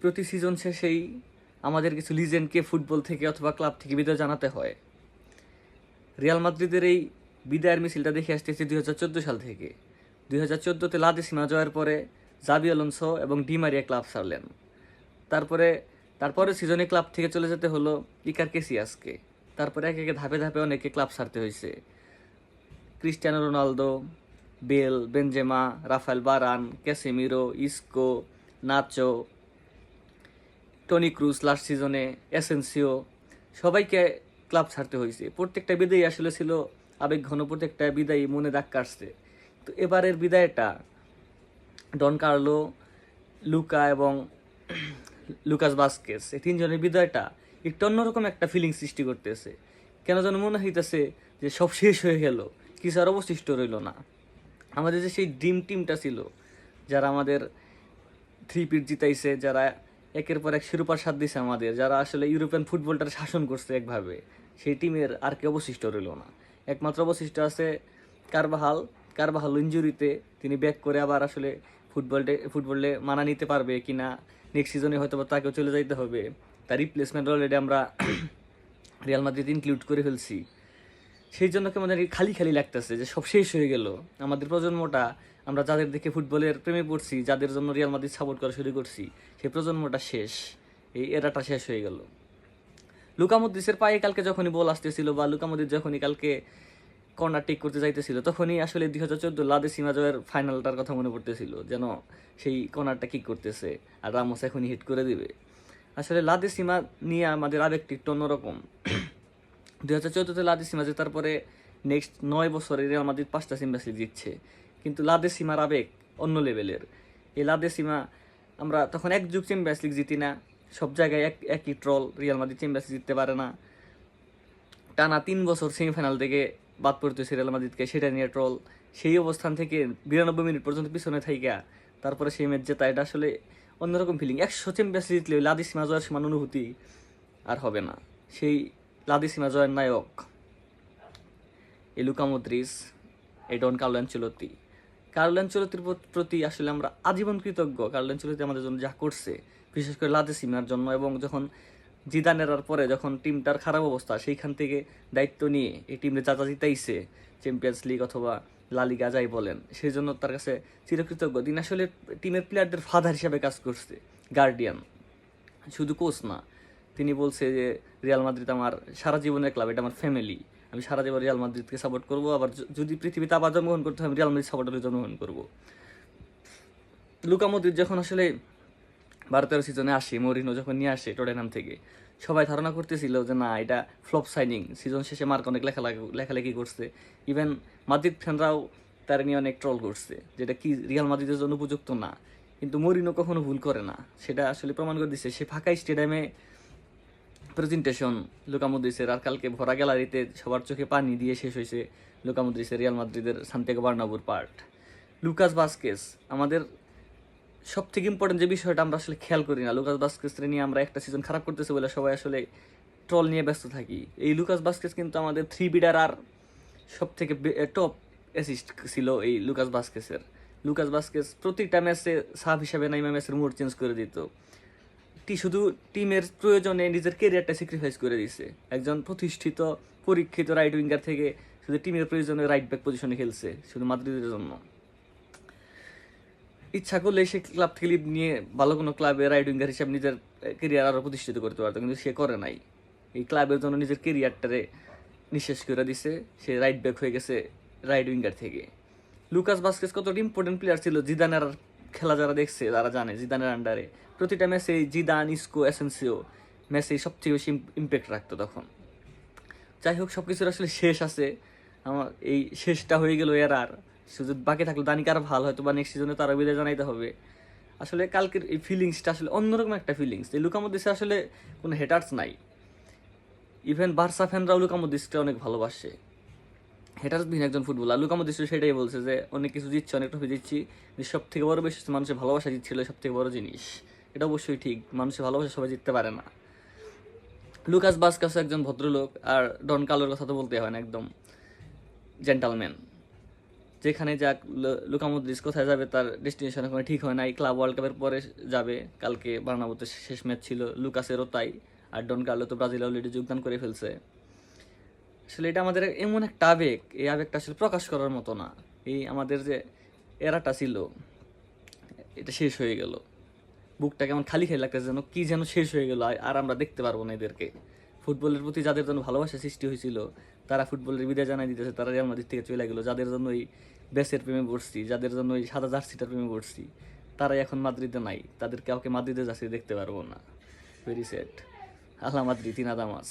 প্রতি সিজন শেষেই আমাদের কিছু লিজেন্ডকে ফুটবল থেকে অথবা ক্লাব থেকে বিদায় জানাতে হয়। রিয়াল মাদ্রিদের এই বিদায়ের মিছিলটা দেখে আসতেছি দুই হাজার চোদ্দ সাল থেকে। দুই হাজার চোদ্দোতে লাদিসিমা জয়ের পরে জাবি আলোনসো এবং ডিমারিয়া ক্লাব ছাড়লেন। তারপরে তারপরে সিজনে ক্লাব থেকে চলে যেতে হলো ইকার কেসিয়াসকে। তারপরে একে একে ধাপে ধাপে অনেকে ক্লাব ছাড়তে হয়েছে। Cristiano Ronaldo, Bale, Benzema, Raphael Varane, Casemiro, Isco, Nacho Toni Kroos last সিজনে এসেন্সিও সবাইকে ক্লাব ছাড়তে হয়েছে। প্রত্যেকটা বিদায়ী আসলে ছিল আবেগ ঘন, প্রত্যেকটা বিদায়ী মনে দাগ কাটছে। তো এবারের বিদায়টা ডন কার্লো, লুকা এবং লুকাস বাস্কেস এই তিনজনের বিদায়টা একটু অন্যরকম একটা ফিলিং সৃষ্টি করতেছে। কেন যেন মনে হইতেছে যে সব শেষ হয়ে গেল, কিছু আর অবশিষ্ট রইল না। আমাদের যে সেই ড্রিম টিমটা ছিল, যারা আমাদের থ্রি পিট জিতাইছে, যারা একের পর এক শিরোপার স্বাদ দিছে আমাদের, যারা আসলে ইউরোপিয়ান ফুটবলটার শাসন করছে একভাবে। সেই টিমের আর কি অবশিষ্ট রইল না। একমাত্র অবশিষ্ট আছে কারবাহাল। কারবাহাল ইঞ্জুরিতে তিনি ব্যাক করে আবার আসলে ফুটবলটে ফুটবলে মানা নিতে পারবে কি না নেক্সট সিজনে হয়তো তাকেও চলে যাইতে হবে। তার রিপ্লেসমেন্ট অলরেডি আমরা রিয়াল মাদ্রিদ ইনক্লুড করে ফেলছি। সেই জন্য কি আমাদের খালি খালি লাগতেছে যে সব শেষ হয়ে গেল। আমাদের প্রজন্মটা আমরা যাদের দেখে ফুটবলের প্রেমে পড়ছি, যাদের জন্য রিয়াল মাদ্রিদ সাপোর্ট করা শুরু করছি সেই প্রজন্মটা শেষ। এই এরাটা শেষ হয়ে গেল। লুকামুদ্দিসের পায়ে কালকে যখনই বল আসতেছিল বা লুকামুদ্দিস যখনই কালকে কর্নার টেক করতে যাইতেছিল, তখনই আসলে দুই হাজার চোদ্দ লাদে সিমাজয়ের ফাইনালটার কথা মনে পড়তেছিল, যেন সেই কর্নারটা কিক করতেছে আর রামোস এখনই হিট করে দিবে। আসলে লাদে সীমা নিয়ে আমাদের আবেগটি একটু অন্যরকম। দুই হাজার চোদ্দোতে লাদে সীমা জেতার পরে নেক্সট নয় বছরে রিয়াল মাদ্রিদ পাঁচটা লিগ জিতছে কিন্তু লাদে সীমার আবেগ অন্য লেভেলের। এই লাদে সীমা আমরা তখন এক যুগ চ্যাম্পিয়ন্স লিগ জিতি না, সব জায়গায় এক, একই troll Real Madrid Champions League জিততে পারে না। টানা তিন বছর সেমিফাইনাল থেকে বাদ পড়তেছে রিয়াল মাদ্রিদকে সেটা নিয়ে ট্রল সেই অবস্থান থেকে বিরানব্বই মিনিট পর্যন্ত পিছনে থাইকা, তারপরে সেই ম্যাচ জেতা এটা আসলে অন্যরকম ফিলিং একশো চ্যাম্পিয়ন্স জিতলে ওই লাদিসিমা জয়ের সমান অনুভূতি আর হবে না। সেই লাদিসিমা জয়ের নায়ক এই লুকা মদ্রিস এই ডন কার্লো অ্যাঞ্চলতি কার্লো অ্যাঞ্চলতির প্রতি আসলে আমরা আজীবন কৃতজ্ঞ। কার্লো অ্যাঞ্চলতি আমাদের জন্য যা করছে, বিশেষ করে লাদিসিমার জন্য এবং যখন জিদানের পরে যখন টিমটার খারাপ অবস্থা, সেইখান থেকে দায়িত্ব নিয়ে এই টিমে যা জিতাইছে চ্যাম্পিয়ন্স লিগ অথবা লালিগা যাই বলেন, সেই জন্য তার কাছে চিরকৃতজ্ঞ। দিন আসলে টিমের প্লেয়ারদের ফাদার হিসাবে কাজ করছে গার্ডিয়ান শুধু কোচ না। তিনি বলছে যে রিয়াল মাদ্রিদ আমার সারা জীবনের ক্লাব এটা আমার ফ্যামিলি আমি সারা জীবন রিয়াল মাদ্রিদকে সাপোর্ট করব, আবার যদি পৃথিবীতে আবার জন্মগ্রহণ করতে হয়, আমি রিয়াল মাদ্রিদ সাপোর্টারে জন্মগ্রহণ করব। লুকা মদ্রিদ যখন আসলে বারো তেরো সিজনে আসে, মরিনো যখন নিয়ে আসে টটেনাম থেকে, সবাই ধারণা করতেছিল যে না, এটা ফ্লপ সাইনিং সিজন শেষে মার্ক অনেক লেখা লেখালেখি করছে। ইভেন মাদ্রিদ ফ্যানরাও তার নিয়ে অনেক ট্রল করছে, যেটা কি রিয়াল মাদ্রিদের জন্য উপযুক্ত না। কিন্তু মরিনো কখনো ভুল করে না। সেটা আসলে প্রমাণ করে দিচ্ছে সে ফাঁকা স্টেডিয়ামে প্রেজেন্টেশন লুকামুদ্রিসের আর কালকে ভরা গ্যালারিতে সবার চোখে পানি দিয়ে শেষ হয়েছে লুকামুদ্রিসের রিয়াল মাদ্রিদের সান্তিয়াগো বার্নাবুর পার্ট লুকাস বাস্কেস আমাদের সব থেকে ইম্পর্টেন্ট যে বিষয়টা আমরা আসলে খেয়াল করি না লুকাস বাস্কেস নিয়ে আমরা একটা সিজন খারাপ করতেছে বলে সবাই আসলে ট্রল নিয়ে ব্যস্ত থাকি। এই লুকাস বাস্কেস কিন্তু আমাদের থ্রি বিডার আর সব থেকে টপ অ্যাসিস্ট ছিল এই লুকাস বাস্কেসের লুকাস বাস্কেস প্রতিটা ম্যাচে সাব হিসাবে নাইমা ম্যাচের মোড চেঞ্জ করে দিত। টি শুধু টিমের প্রয়োজনে নিজের কেরিয়ারটা স্যাক্রিফাইস করে দিছে। একজন প্রতিষ্ঠিত, পরীক্ষিত রাইট উইঙ্গার থেকে শুধু টিমের প্রয়োজনে রাইট ব্যাক পজিশনে খেলছে, শুধু মাদ্রিদের জন্য। ইচ্ছা করলে সে ক্লাব থেকে লিভ নিয়ে ভালো কোনো ক্লাবে রাইট উইঙ্গার হিসাবে নিজের কেরিয়ার আরও প্রতিষ্ঠিত করতে পারতো, কিন্তু সে করে নাই। এই ক্লাবের জন্য নিজের কেরিয়ারটারে নিঃশেষ করে দিছে, সে রাইট ব্যাক হয়ে গেছে রাইট উইঙ্গার থেকে। লুকাস বাস্কেস কতটা ইম্পর্টেন্ট প্লেয়ার ছিল, জিদানের খেলা যারা দেখছে, তারা জানে জিদানের আন্ডারে প্রতিটা ম্যাচে জিদান, ইস্কো এসেন্সিও ম্যাচে সবচেয়ে বেশি ইম্প্যাক্ট রাখতো তখন। যাই হোক সব কিছুর আসলে শেষ আছে। আমার এই শেষটা হয়ে গেল এর আর। শুধু বাকি থাকলে দানিকার ভালো হয়তো বা নেক্সট সিজনে তারা বিদায় জানাইতে হবে। আসলে কালকের এই ফিলিংসটা আসলে অন্যরকম একটা ফিলিংস এই লুকামুদ্দিসে আসলে কোনো হেটার্স নাই। ইভেন বার্সা ফ্যানরাও লুকামুদ্দিসকে অনেক ভালোবাসে। হেটার্স বিহীন একজন ফুটবলার। লুকামুদ্দিস সেটাই বলছে যে, অনেক কিছু জিতছে, অনেক ট্রফি জিতছি সব থেকে বড় বেশি মানুষের ভালোবাসা জিতছিল সব থেকে বড় জিনিস। এটা অবশ্যই ঠিক, মানুষের ভালোবাসা সবাই জিততে পারে না। লুকাস বাসকাস একজন ভদ্রলোক আর ডন কালোর কথা তো বলতে হয় না একদম। জেন্টালম্যান যেখানে যাক, লু- লুকা কোথায় যাবে তার ডেস্টিনেশন এখন ঠিক হয় নাই। ক্লাব ওয়ার্ল্ড কাপের পরে যাবে, কালকে বার্নাবোতে শেষ ম্যাচ ছিল লুকাসেরও তাই। আর ডন কার্লো তো ব্রাজিল অলরেডি যোগদান করে ফেলছে। আসলে এটা আমাদের এমন একটা আবেগ, এই আবেগটা আসলে প্রকাশ করার মতো না। এই আমাদের যে এরাটা ছিল, এটা শেষ হয়ে গেল। বুকটা কেমন খালি খালি লাগতেছে যেন, কী যেন শেষ হয়ে গেল, আর আমরা দেখতে পারব না এদেরকে। ফুটবলের প্রতি যাদের জন্য ভালোবাসা সৃষ্টি হয়েছিল, তারা ফুটবলের বিদায় জানাই দিতেছে, তারা রিয়াল মাদ্রিদ থেকে চলে গেলো। যাদের জন্য ওই বেসের প্রেমে পড়ছি, যাদের জন্য ওই সাদা জার্সিটার প্রেমে পড়ছি, তারাই এখন মাদ্রিদে নাই। তাদের কাউকে মাদ্রিদে জার্সি দেখতে পারব না। ভেরি সেট আল্লাহ মাদ্রিদ তিনাদামাস